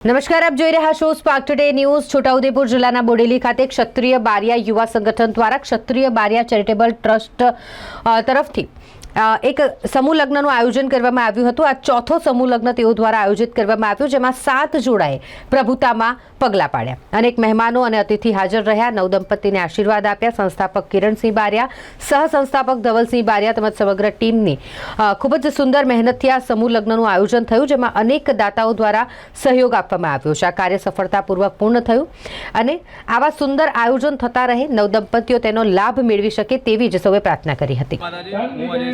નમસ્કાર, આપ જોઈ રહ્યા છો સ્પાર્ક ટુડે ન્યૂઝ છોટાઉદેપુર જિલ્લાના બોડેલી ખાતે ક્ષત્રિય બારિયા યુવા સંગઠન દ્વારા ક્ષત્રિય બારિયા ચેરિટેબલ ટ્રસ્ટ તરફથી એક સમૂહ લગ્નનું આયોજન કરવામાં આવ્યું હતું. આ ચોથો સમૂહ લગ્ન તેઓ દ્વારા આયોજિત કરવામાં આવ્યું, જેમાં સાત જોડાએ પ્રભુતામાં પગલાં પાડ્યા. અનેક મહેમાનો અને અતિથિ હાજર રહ્યા. નવદંપતિને આશીર્વાદ આપ્યા. સંસ્થાપક કિરણસિંહ બારિયા સહ સંસ્થાપક ધવલસિંહ બારિયા તેમજ સમગ્ર ટીમની ખૂબ જ સુંદર મહેનતથી આ સમૂહ લગ્નનું આયોજન થયું, જેમાં અનેક દાતાઓ દ્વારા સહયોગ આપવામાં આવ્યો. છે. આ કાર્ય સફળતાપૂર્વક પૂર્ણ થયું અને આવા સુંદર આયોજન થતા રહે. નવદંપતિઓ તેનો લાભ મેળવી શકે તેવી જ સૌએ પ્રાર્થના કરી હતી.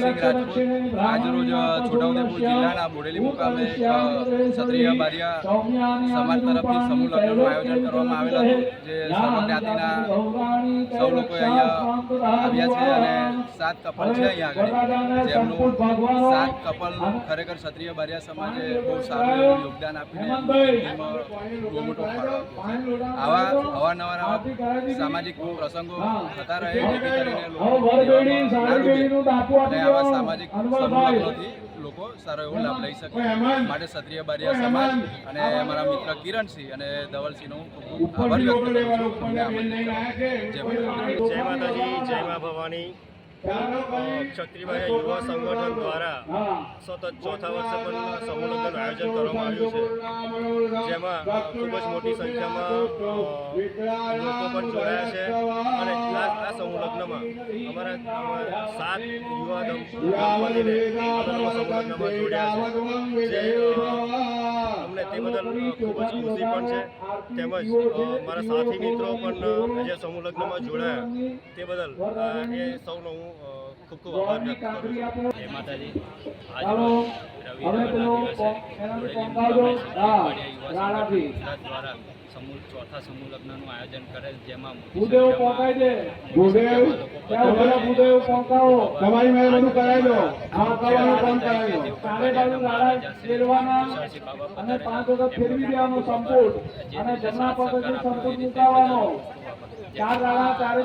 માતાજી હું અજયસિંહ રાજપૂત આજરોજ જિલ્લાના બોડેલી મુકામે ક્ષત્રિય બારિયા સમાજ તરફથી સમૂહ લગ્નનું આયોજન કરવામાં આવેલ જે સર્વ જ્ઞાતિના સૌ લોકો અહીંયા આવ્યા છે અને સાત કપલ છે અહીંયા આગળ. જેમનું સાત કપલ ખરેખર ક્ષત્રિય બારિયા સમાજે બહુ સારું યોગદાન આપીને બહુ મોટો ફાળો આવા અવારનવાર આવા સામાજિક પ્રસંગો થતા રહે આવા સામાજિક સમૂહલગ્નોથી લોકો સારો એવો લાભ લઈ શકે. માટે ક્ષત્રિય બારિયા સમાજ અને અમારા મિત્ર કિરણસિંહ અને ધવલસિંહનો હું ખૂબ ખૂબ આભાર વ્યક્ત કરું છું. જય માતાજી. જય મા ભવાની. અ, યુવા સંગઠન દ્વારા સતત ચોથા વર્ષે પણ સમૂહ આયોજન કરવામાં આવ્યું છે. જેમાં ખૂબ જ મોટી સંખ્યામાં લોકો પણ જોડાયા છે. અને આ આ સમૂહ અમારા સાત યુવા દમ- દંપતીને અમે લોકો સમૂહ લગ્નમાં જોડ્યા છે. જે તે બદલ ખૂબ જ ખુશી પણ છે. તેમજ મારા સાથી મિત્રો પણ જે સમૂહ લગ્નમાં જોડાયા તે બદલ એ સૌનો હું ખૂબ ખૂબ આભાર વ્યક્ત કરું છું. જય માતાજી. આજ રવિવારના દિવસે મુકામે ગુજરાત દ્વારા સમૂહ ચોથા સમૂહ લગ્નનું આયોજન કરેલ જેમાં ભૂદેવ પહોંચાઈ દે ભૂદેવ ત્યાં બધા ભૂદેવ પહોંચાવો. તમારી મેં બધું કરાવી દો. આ કામ કરાવી દો ચારે બાજુ નાળા ફેરવાના અને પાંચ વખત ફેરવી દેવાનો. સંપૂર્ણ. અને જમણા પગથી સંપૂર્ણ મુકાવાનો. ચાર દાડા ચારે